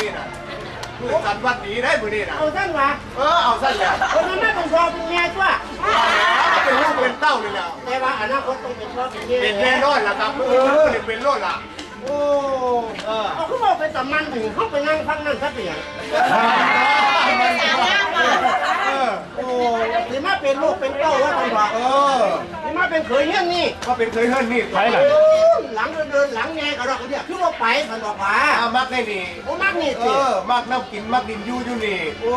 นี้นะมือสันวันดีได้มือนี้นะเอาสั้นวะเออเอาสั้นแล้วคนนั้นไม่ต้องรอเป็นแง่ตัวเป็นลูกเป็นเต้าเลยแล้วแต่ว่าอนาคตต้องเป็นพ่อเป็นแง่เป็นแน่นอนล่ะครับเออเนี่ยเป็นโลดล่ะโอ้เออเอาเขาบอกเป็นตำมันถึงเขาไปนั่งฟังนั่นสักเปียงเออโอ้สิมาเป็นลูกเป็นเต้าว่าต้องบอกเออสิมาเป็นเขยเงี้ยนี่ก็เป็นเคยเฮิรนนี่ไปหลัง หลังเดินหลังแง่กระดอกเดียวคือว่าไปสันดอกว่าอามักได้นี่โอ้มักนี่เอสิอมักน้ำกินมักดินอยู่อยู่นี่โอ้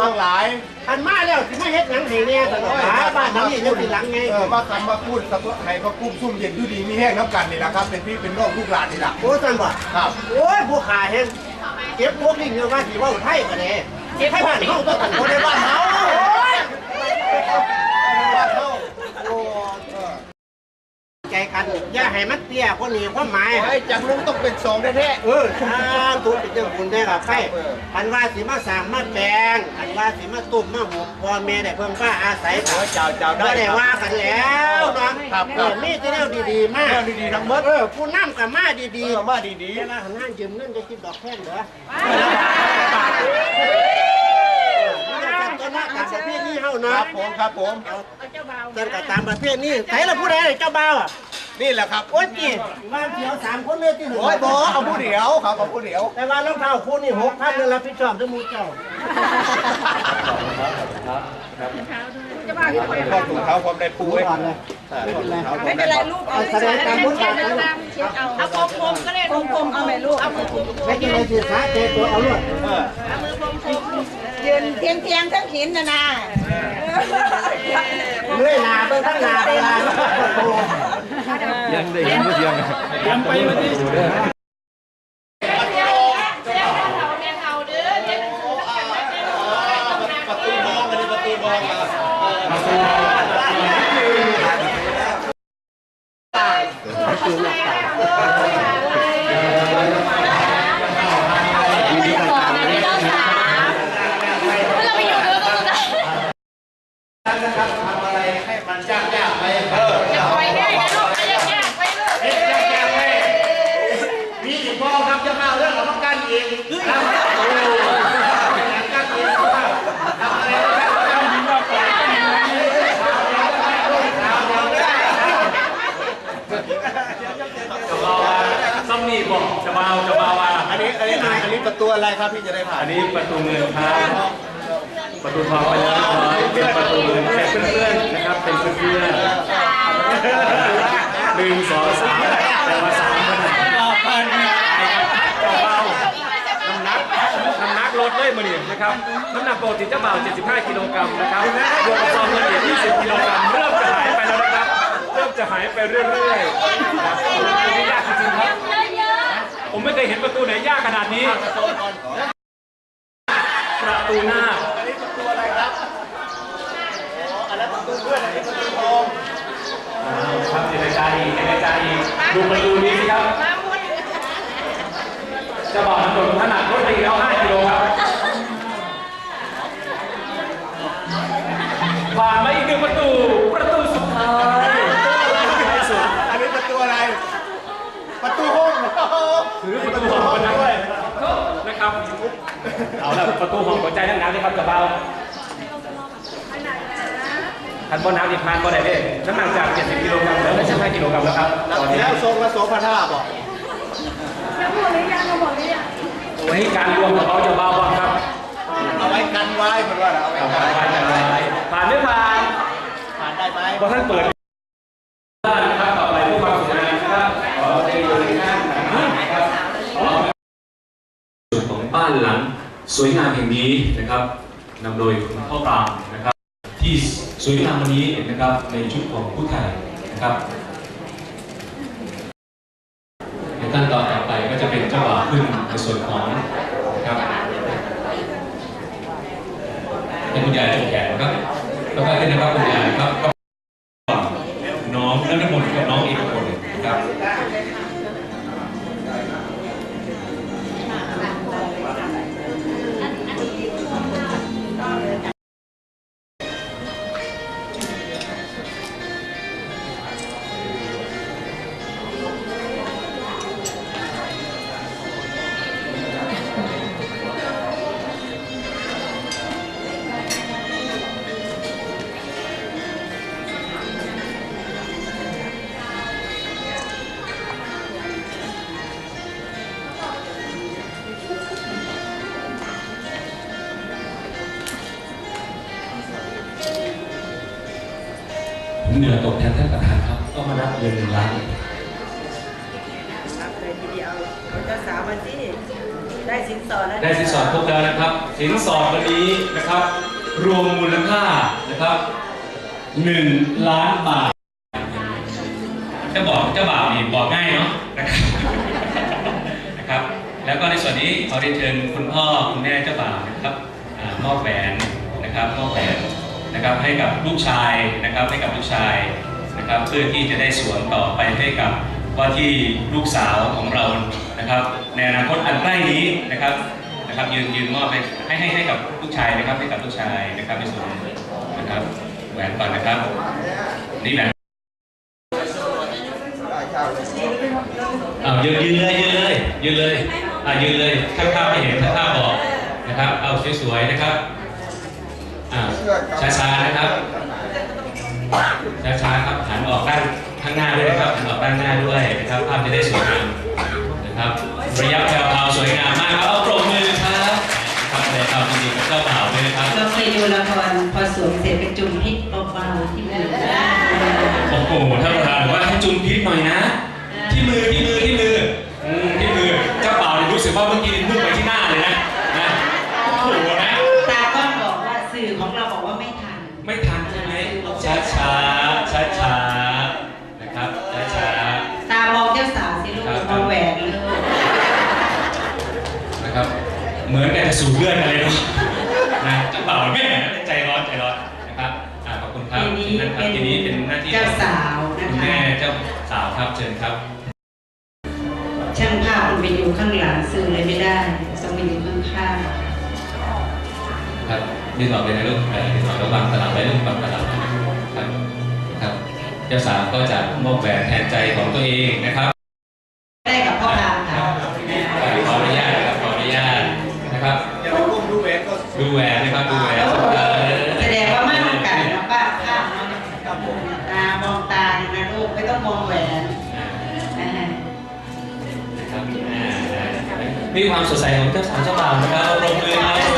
มักหลายทันมาแล้วสิมาเฮ็ดหยังให้แน่สันดอกว่าบ้านหลังนี้ยังสิหลังไงเออมาคำมาพูดสักให้มากุ้มซุ่มเย็นดูดีมีแห้งน้ำกันนี่แหละครับ เป็นพี่เป็นน้องลูกหลานนี่แหละโอ้สันบอกครับโอ้ยผู้ขาเห็นเก็บพวกนี่เงินว่าสิเว่าไทยกันเลยเก็บให้บ้านเฮาต้องกันคนในบ้านเฮาโอ้ย บ้านเฮา โอ้ใจกันอย่าให้ มันเตี้ยคนนี้ความหมายไอ้จังลุงต้องเป็นสองแท้เออถ้าตัวเป็นเจ้าคุณได้กับใครอันว่าสิมาสร้างมาแปลงอันว่าสิมาตุ่มมาหุบพ่อแม่ได้เพิ่งป้าอาศัยๆโอ้ยเจ้าเจ้าได้ก็ได้ครับว่ากันแล้วเนาะครับเออมีแต่แนวดีๆมากแนวดีๆทั้งหมดเออผู้นำกับมาดีเอๆอมาดีเวลาหันหน้ายืมเงินจะคิดดอกแท่งเหรอตามประเภทนี้เฮาๆคเนาะรับผมครับผมเต้นกับตามประเภทนี้ใครละผู้ใดเจ้าบ่าวอะ นี่แหละครับโอ้ยจีบ้านเดียวสามคนเลยที่หนึ่งโอ้ยบอเอาผู้เดียวครับเอาผู้เดียวแต่ว่ารองเท้าคู่นี่หกพันเลยรับผิดชอบด้วยมูเจ้าพ่อถุงเท้าความได้ปูไว้ก่อนเลยไม่เป็นไรลูกเอาแสดงตามบุญตามบุญเอากลมๆก็ได้กลมๆเอาไหมลูกเอามือกลมไม่กินเลยสิขาเจตัวเอาลวดเออๆเอามือกลมๆยืนเทียงเทียงๆทั้งหินนะนะเลื่อยนาเบิ่งทั้งนาเวลาโตยังได้ยินไม่เพียงยังไปวันนี้ประตูมอ งอันนี้ประตูมองอะ นะครับทำอะไรให้มันยากๆไปเอออย่าไปง่ายนะลูกอย่ายากๆไปเลยยากๆไปมีอีกพอครับจะมาเรื่องของการเองครับโอ้ยการเองทำอะไรนะครับ ซัมนี่ บอกจะมาจะมาว่าอันนี้อันนี้อันนี้ประตูอะไรครับพี่จะได้ผ่านอันนี้ประตูเงินครับประตูทองไปแล้วเรียบร้อยเป็นประตูเงินเป็นเพื่อนๆนะครับเป็นเพื่อนๆหนึ่งสองสามแต่ว่าสามคนน่ะเบาน้ำหนักน้ำหนักลดเลยมาเนี่ยนะครับน้ำหนักปกติเจ้าบ่าว75กิโลกรัมนะครับรวมกับซองเงินอีก20กิโลกรัมเริ่มจะหายไปแล้วนะครับ เริ่มจะหายไปเรื่อยๆนะครับประตูนี้ยากจริงๆครับ ผมไม่เคยเห็นประตูไหนยากขนาดนี้ ประตูหน้า อันนี้ประตูอะไรครับอ๋ออันนั้นประตูเพื่อนอันนี้ประตูทอง ครับเจรจาอีกเจรจาอีกดูประตูนี้สิครับเจะบอกถนนขนาดรถไปอีกแล้ว5กิโลครับผ่านมาอีกหนึ่งประตู ประตูสุดท้ายท้ายสุด อันนี้ประตูอะไร ประตูห้อง ถือประตูห้องคนนั้นด้วยนะครับ เอาละประ ตูห้องหัวใจทั้งนั้นเลยครับกระเป๋าทันบอลน้ำอีกพันบอลไหนเด้น้ำหนักจาก 70กิโลกรัมเหลือไม่ใช่5กิโลกรัมแล้วครับตอนนี้แล้วทรงละสองพันห้าบอกวันนี้การรวมของเขาจะเบาบ้างครับ เอาไว้กันไว้เหมือนว่าเอาไว้เอากันผ่านไปกันไปผ่านไม่ผ่านผ่านได้ไหมพอท่านเปิดบ้านนะครับต่อไปผู้ความสวยงามนะครับขอได้ดูที่หน้านะครับ ส่วนของบ้านหลัง สวยงามแห่งนี้นะครับนำโดยคุณพ่อปรางนะครับ ที่สวยงามวันนี้นะครับในชุดของผู้ไทยนะครับในขั้นตอนต่อไปก็จะเป็นเจ้าบ่าวขึ้นในส่วนของนะครับให้คุณยายจงแขนครับแล้วก็ขึ้นนะครับคุณยายครับ ตกแทนท่านประธานครับต้องมานับเงินหนึ่งล้านรับเลยทีเดียวเอาเจ้าสาวมาที่ได้สินสอดแล้วได้สินสอดครบแล้วนะครับ สินสอดวันนี้นะครับ รวมมูลค่านะครับหนึ่งล้านบาทจะบอกเจ้าบ่าวนี่บอกง่ายเนาะนะครับนะครับ แล้วก็ในส่วนนี้ขอเรียนเชิญคุณพ่อคุณแม่เจ้าบ่าวนะครับอ่ามอบแหวนนะครับมอบแหวน นะครับให้กับลูกชายนะครับให้กับลูกชายนะครับเพื่อที่จะได้สวมต่อไปให้กับว่าที่ลูกสาวของเรานะครับ ในอนาคตอันใกล้นี้นะครับนะครับยืนยืนมอบให้ให้ให้กับลูกชายนะครับให้กับลูกชายนะครับในส่วนนะครับแหวนก่อนนะครับนี่แหวนเอายืนยืนเลยยืนเลยยืนเลยอ่ายืนเลยถ้าภาไม่เห็นถ้าภาบอกนะครับ เอาสวยๆนะครับ ช้าๆนะครับช้าๆครับหันออกด้านข้างหน้าด้วยนะครับหันออกด้านหน้าด้วยนะครับภาพจะได้สวยงามนะครับระยะแถวๆสวยงามมากครับเอาปรบมือครับครับแสดงความยินดีกับเจ้าบ่าวด้วยนะครับเราเคยดูละครพอสวมเสร็จไปจุ่มพริกเบาๆที่มือโอ้โหท่านประธานบอกว่าให้จุ่มพริกหน่อยนะ สูบเลือดอะไรเนาะนะเจ้าบ่าวไม่ใจร้อนใจร้อนนะครับอ่าขอบคุณครับทีนี้นั่นครับเป็นทีนี้เป็นหน้าที่เจ้าของสาวนะคุณคะแม่เจ้าสาวครับเชิญครับ ช่างภาพมันไปอยู่ข้างหลังสื่อเลยไม่ได้ต้องไปอยู่ข้างครับนี่ต่อไปในรูปเอ่อนี่ต่อระวังตลับไว้รูปบังตลับครับครับเจ้าสาวก็จะมอบแหวนแทนใจของตัวเองนะครับ นะครับอ่านี่ความสดใสของเจ้าสาวเจ้าบ่าวนะครับปรบมือครับเจ้าสาว